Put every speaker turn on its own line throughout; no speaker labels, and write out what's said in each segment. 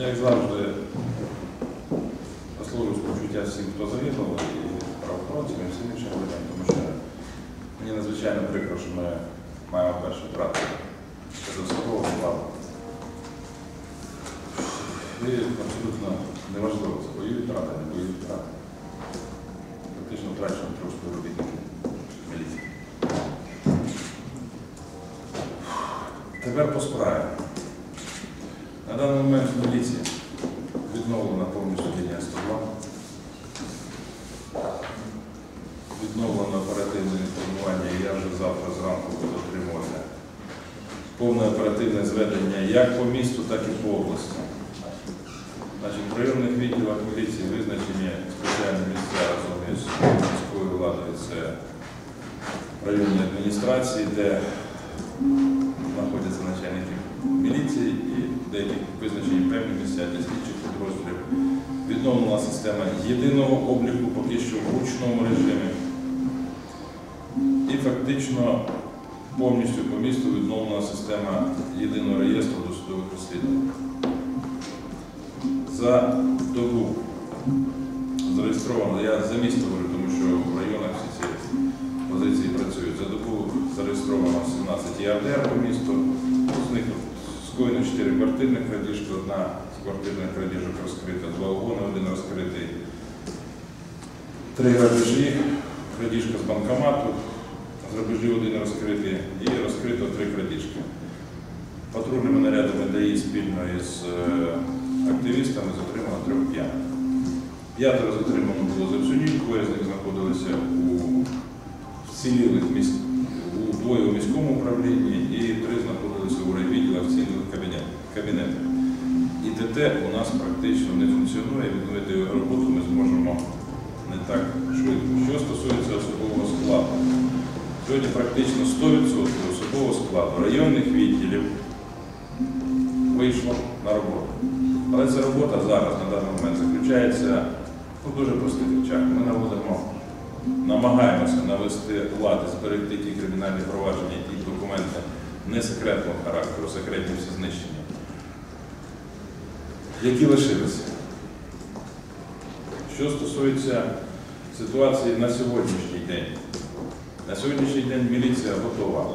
Як завжди, висловлюю співчуття всім, хто загинув, і правоохоронцям, і всім іншим людям, тому що мені надзвичайно прикро, що ми маємо першу втрату щодо особового складу. І абсолютно неважливо, це бойові втрати, не бойові втрати. Фактично втрачено трьох співробітників міліції. Тепер по справі. Даний момент в міліції відновлена повністю лінія 102. Відновлено оперативне інформування, і я вже завтра зранку буду отримувати повне оперативне зведення як по місту, так і по області. Значить, в районних відділах міліції визначені спеціальні місця разом із міською владою. Це районні адміністрації, де знаходяться начальники міліції і деякі визначені певні місця для підрозділів. Відновлена система єдиного обліку поки що в ручному режимі. І фактично повністю по місту відновлена система єдиного реєстру досудових розслідувань. За добу зареєстровано, я за місто говорю, тому що в районах всі ці позиції працюють. За добу зареєстровано 17 ЄРДР по місту. З них скоєно 4 квартирних крадіжки, одна з квартирних крадіжок розкрита, два угони, один розкритий, три грабежі, крадіжка з банкомату, з грабежів один розкритий і розкрито три крадіжки. Патрульними нарядами ДАІ спільно із е, активістами затримано трьох п'яних. П'ятеро затримано було за всю у двоє у міському управлінні і три знаходилися у райвідділах вцілілих кабінет, кабінетах. І ТТ у нас практично не функціонує, відновити його роботу ми зможемо не так швидко. Що стосується особового складу, сьогодні практично 100% особового складу районних відділів вийшло на роботу. Але ця робота зараз на даний момент заключається у дуже простих речах. Ми наводимо, намагаємося навести лад і зберегти ті кримінальні провадження, ті документи не секретного характеру, секретні всі знищення, які лишилися. Що стосується ситуації на сьогоднішній день, на сьогоднішній день міліція готова.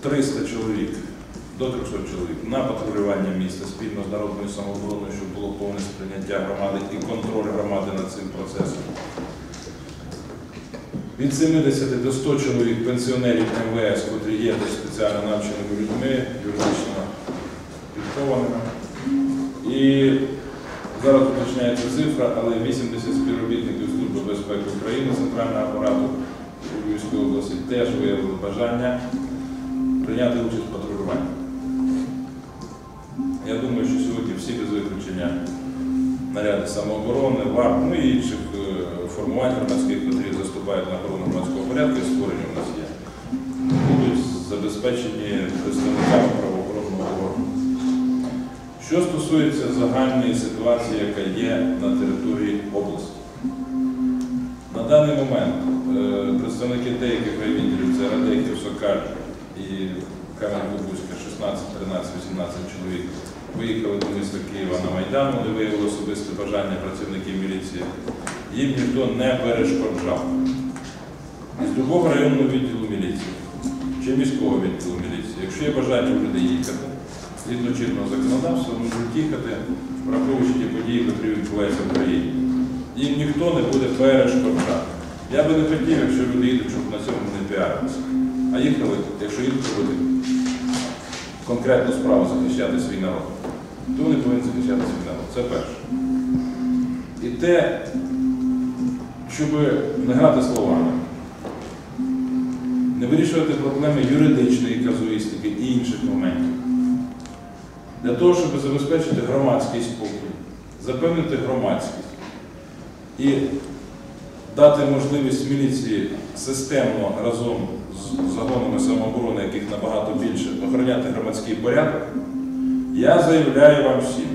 300 чоловік до 300 чоловік на патрулювання міста спільно з народною самообороною, щоб було повне сприйняття громади і контроль громади над цим процесом. Від 70 до 100 чоловік пенсіонерів МВС, котрі є десь спеціально навченими людьми, юридично підкованими. І зараз уточняється цифра, але 80 співробітників Служби безпеки України, центрального апарату у Львівській області теж виявили бажання прийняти участь в патрулюванні. Наряди самооборони, ВАР, ну і інших е, формувань громадських, які заступають на охорону громадського порядку і створення у нас є, будуть забезпечені представниками правоохоронного органу. Що стосується загальної ситуації, яка є на території області. На даний момент е, представники деяких райвідділів, це Радехів, Сокаль і Кам'янка-Бузька, 16, 13, 18 чоловік, виїхали до міста Києва на Майдан, вони виявили особисте бажання працівників міліції. Їм ніхто не перешкоджав. Із любого районного відділу міліції чи міського відділу міліції, якщо є бажання в людей їхати, згідно чинного законодавства, можуть їхати, враховуючи ті події, які відбуваються в країні. Їм ніхто не буде перешкоджати. Я би не хотів, якщо люди їдуть, щоб на цьому не піарилися. А їхали, якщо їдуть робити конкретну справу захищати свій народ, то вони повинні захищати свій народ. Це перше. І те, щоб не грати словами, не вирішувати проблеми юридичної казуїстики і інших моментів. Для того, щоб забезпечити громадський спокій, запевнити громадськість і дати можливість міліції системно разом з загонами самооборони, яких набагато більше, охороняти громадський порядок, я заявляю вам всім,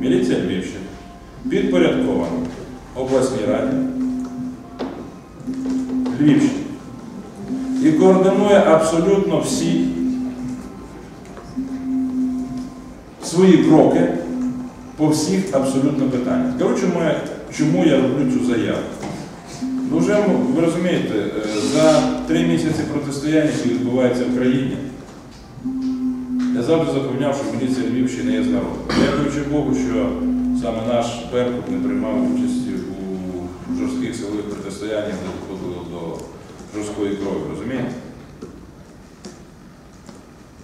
міліція Львівщини підпорядкована обласній раді Львівщини і координує абсолютно всі свої кроки по всіх абсолютно питаннях. Коротше, чому я роблю цю заяву? Вже ви розумієте, е, за три місяці протистояння, які відбуваються в країні, я завжди запевняв, що міліція Львівщини є з народом. Дякуючи Богу, що саме наш Беркут не приймав участі у жорстких силових протистояннях, де доходило до жорсткої крові, розумієте?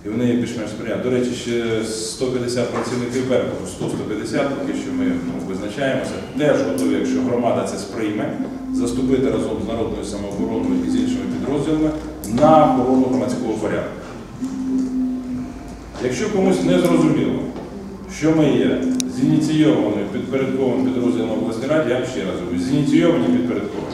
І вони є більш-менш сприяють. До речі, ще 150 працівників Беркуту, 100-150, поки що ми ну, визначаємося, теж готові, якщо громада це сприйме, заступити разом з народною самообороною і з іншими підрозділами на охорону громадського порядку. Якщо комусь не зрозуміло, що ми є зініційованою підпорядковим підрозділом обласної ради, я ще раз говорю, зініційовані підпорядковані.